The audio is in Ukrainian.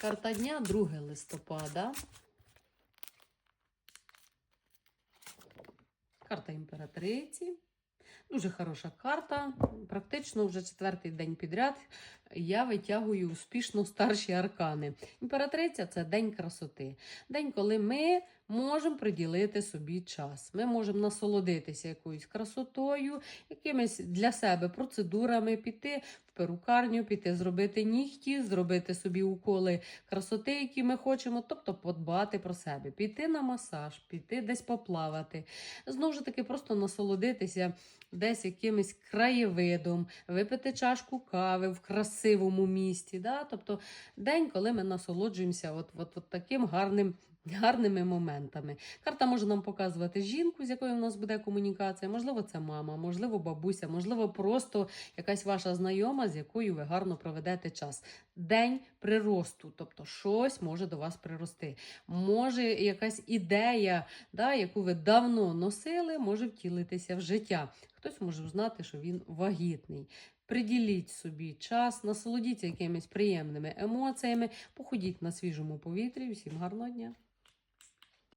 Карта дня 2 листопада. Карта імператриці. Дуже хороша карта. Практично вже четвертий день підряд я витягую успішно старші аркани. Імператриця це день красоти. День, коли ми можемо приділити собі час. Ми можемо насолодитися якоюсь красотою, якимись для себе процедурами, піти в перукарню, піти зробити нігті, зробити собі уколи красоти, які ми хочемо, тобто подбати про себе, піти на масаж, піти десь поплавати. Знову ж таки, просто насолодитися десь якимось краєвидом, випити чашку кави в красивому місті. Да? Тобто день, коли ми насолоджуємося от, от, от таким гарним. Гарними моментами. Карта може нам показувати жінку, з якою в нас буде комунікація. Можливо, це мама, можливо, бабуся, можливо, просто якась ваша знайома, з якою ви гарно проведете час. День приросту, тобто щось може до вас прирости. Може, якась ідея, да, яку ви давно носили, може втілитися в життя. Хтось може узнати, що він вагітний. Приділіть собі час, насолодіться якимись приємними емоціями, походіть на свіжому повітрі. Всім гарного дня!